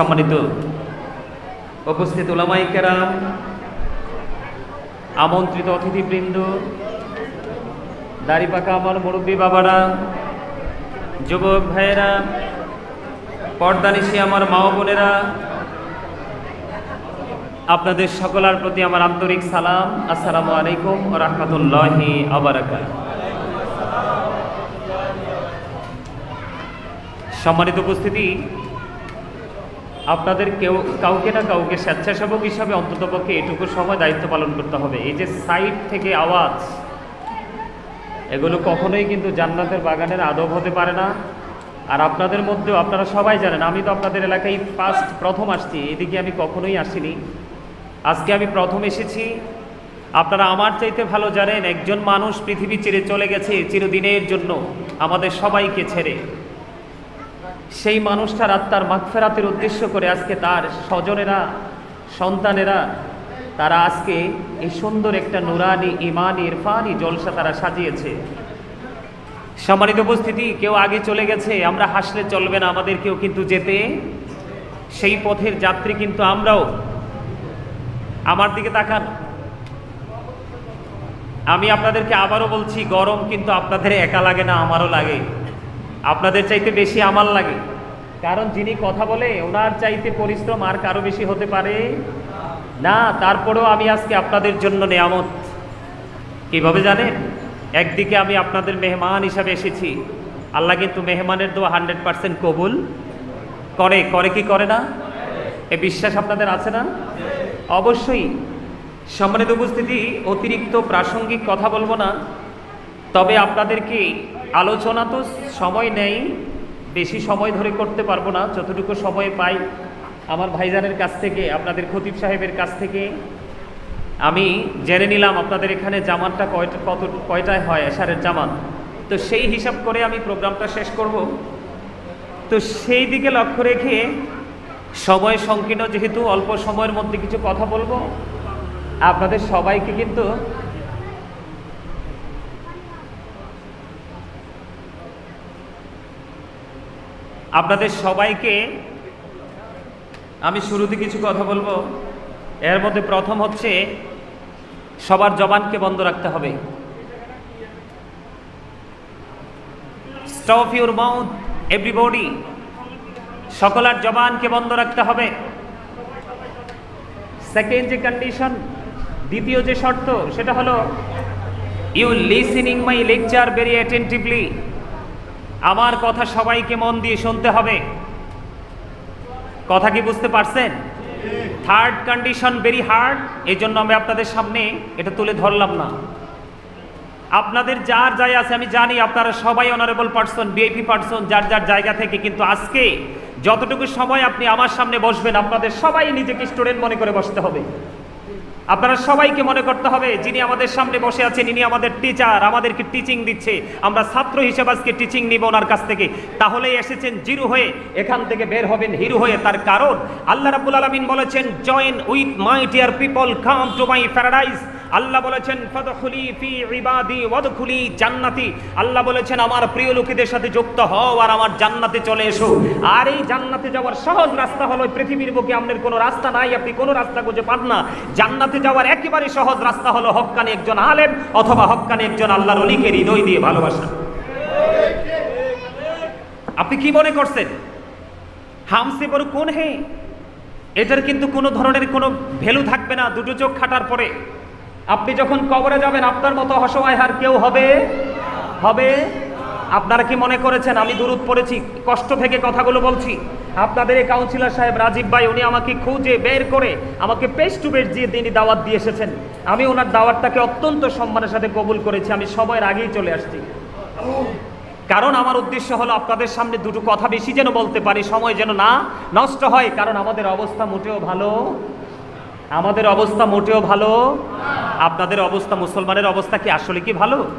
সম্মানিত উপস্থিত ওলামাই কেরাম, আমন্ত্রিত অতিথিবৃন্দ, দাড়িপাকা আমার মুরব্বী বাবারা, যুবক ভাইয়েরা, পর্দানিশি আমার মা বোনেরা, আপনাদের সকলার প্রতি আমার আন্তরিক সালাম, আসসালামু আলাইকুম রহমতুল্লাহি আবরাকাত সম্মানিত উপস্থিতি আপনাদের কেউ, কাউকে না কাউকে স্বেচ্ছাসেবক হিসাবে অন্ততপক্ষে এটুকু সময় দায়িত্ব পালন করতে হবে। এই যে সাইড থেকে আওয়াজ, এগুলো কখনোই কিন্তু জান্নাতের বাগানের আদব হতে পারে না। আর আপনাদের মধ্যেও আপনারা সবাই জানেন, আমি তো আপনাদের এলাকায় ফার্স্ট প্রথম আসছি, এদিকে আমি কখনোই আসিনি। আজকে আমি প্রথম এসেছি। আপনারা আমার চাইতে ভালো জানেন, একজন মানুষ পৃথিবী ছেড়ে চলে গেছে চিরদিনের জন্য, আমাদের সবাইকে ছেড়ে। সেই মানুষটার আত্মার মাগফেরাতের উদ্দেশ্য করে আজকে তার স্বজনেরা, সন্তানেরা, তারা আজকে এই সুন্দর একটা নুরানি ইমানি ইরফানি জলসা তারা সাজিয়েছে। সম্মানিত উপস্থিতি, কেউ আগে চলে গেছে, আমরা হাসলে চলবে না আমাদেরকেও কিন্তু যেতে, সেই পথের যাত্রী কিন্তু আমরাও। আমার দিকে তাকান। আমি আপনাদেরকে আবারও বলছি, গরম কিন্তু আপনাদের একা লাগে না, আমারও লাগে। আপনাদের চাইতে বেশি আমার লাগে। কারণ যিনি কথা বলে, ওনার চাইতে পরিশ্রম আর কারও বেশি হতে পারে না। তারপরেও আমি আজকে আপনাদের জন্য নেয়ামত। কীভাবে জানেন? একদিকে আমি আপনাদের মেহমান হিসাবে এসেছি। আল্লাহ কিন্তু মেহমানের দোয়া হান্ড্রেড পার্সেন্ট কবুল করে। করে কি করে না? এ বিশ্বাস আপনাদের আছে না? অবশ্যই সম্মানিত উপস্থিতি, অতিরিক্ত প্রাসঙ্গিক কথা বলব না। তবে আপনাদেরকে আলোচনা তো সময় নেই, বেশি সময় ধরে করতে পারব না, যতটুকু সময় পাই আমার ভাইজানের কাছ থেকে, আপনাদের খতিব সাহেবের কাছ থেকে। আমি জেনে নিলাম আপনাদের এখানে জামানটা কয়টা, কত, কয়টায় হয়, এশারের জামান তো সেই হিসাব করে আমি প্রোগ্রামটা শেষ করব। তো সেই দিকে লক্ষ্য রেখে সময় সংকীর্ণ, যেহেতু অল্প সময়ের মধ্যে কিছু কথা বলব, আপনাদের সবাইকে কিন্তু আপনাদের সবাইকে আমি শুরুতে কিছু কথা বলব। এর মধ্যে প্রথম হচ্ছে, সবার জবানকে বন্ধ রাখতে হবে। স্টপ ইউর মাউথ এভরিবডি সকলার জবানকে বন্ধ রাখতে হবে। সেকেন্ড যে কন্ডিশন দ্বিতীয় যে শর্ত, সেটা হলো you listening my lecture very attentively আমার কথা সবাইকে মন দিয়ে শুনতে হবে। কথা কি বুঝতে পারছেন? থার্ড কন্ডিশন ভেরি হার্ড এই জন্য আমি আপনাদের সামনে এটা তুলে ধরলাম না। আপনাদের যার যাই আছে, আমি জানি আপনারা সবাই অনারেবল পার্সন বিআইপি পার্সন যার যার জায়গা থেকে, কিন্তু আজকে যতটুকু সময় আপনি আমার সামনে বসবেন, আপনাদের সবাই নিজেকে স্টুডেন্ট মনে করে বসতে হবে। আপনারা সবাইকে মনে করতে হবে, যিনি আমাদের সামনে বসে আছেন, ইনি আমাদের টিচার আমাদেরকে টিচিং দিচ্ছে। আমরা ছাত্র হিসেবে আজকে টিচিং নিব ওনার কাছ থেকে। তাহলেই এসেছেন জিরু হয়ে, এখান থেকে বের হবেন হিরু হয়ে। তার কারণ, আল্লাহ রাবুল আলমিন বলেছেন join with my dear people come to my paradise Allah বলেছেন, ফদখুলি ফি ইবাদি ওয়াদখুলি জান্নাতি। আল্লাহ বলেছেন, আমার প্রিয় লোকেদের সাথে যুক্ত হও আর আমার জান্নাতে চলে এসো। আর এই জান্নাতে যাওয়ার সহজ রাস্তা হলো পৃথিবীর বুকে আপনার কোনো রাস্তা নাই, আপনি কোনো রাস্তা খুঁজে পান না। জান্নাতে যাওয়ার একেবারে সহজ রাস্তা হলো হক্কানি একজন আলেম অথবা হক্কানি একজন আল্লাহর অলিকে হৃদয় দিয়ে ভালোবাসা। আপনি কি মনে করছেন? হামসে বড় কোন হে? এটার কিন্তু কোনো ধরনের কোনো ভ্যালু থাকবে না, দুটো চোখ খাটার পরে। আপনি যখন কবরে যাবেন, আপনার মতো অসহায় হার কেউ হবে? হবে? আপনারা কি মনে করেছেন? আমি দূরত পড়েছি, কষ্ট থেকে কথাগুলো বলছি। আপনাদের এই কাউন্সিলর সাহেব রাজীব ভাই, উনি আমাকে খুঁজে বের করে আমাকে পেস টু পেস দিয়ে তিনি দাওয়াত দিয়ে এসেছেন। আমি ওনার দাওয়াতটাকে অত্যন্ত সম্মানের সাথে কবুল করেছি। আমি সময়ের আগেই চলে আসছি। কারণ আমার উদ্দেশ্য হলো আপনাদের সামনে দুটো কথা বেশি যেন বলতে পারি। সময় যেন না নষ্ট হয়, কারণ আমাদের অবস্থা মোটেও ভালো আমাদের অবস্থা মোটেও ভালো। আপনাদের অবস্থা মুসলমানের অবস্থা কি আসলে কি ভালো?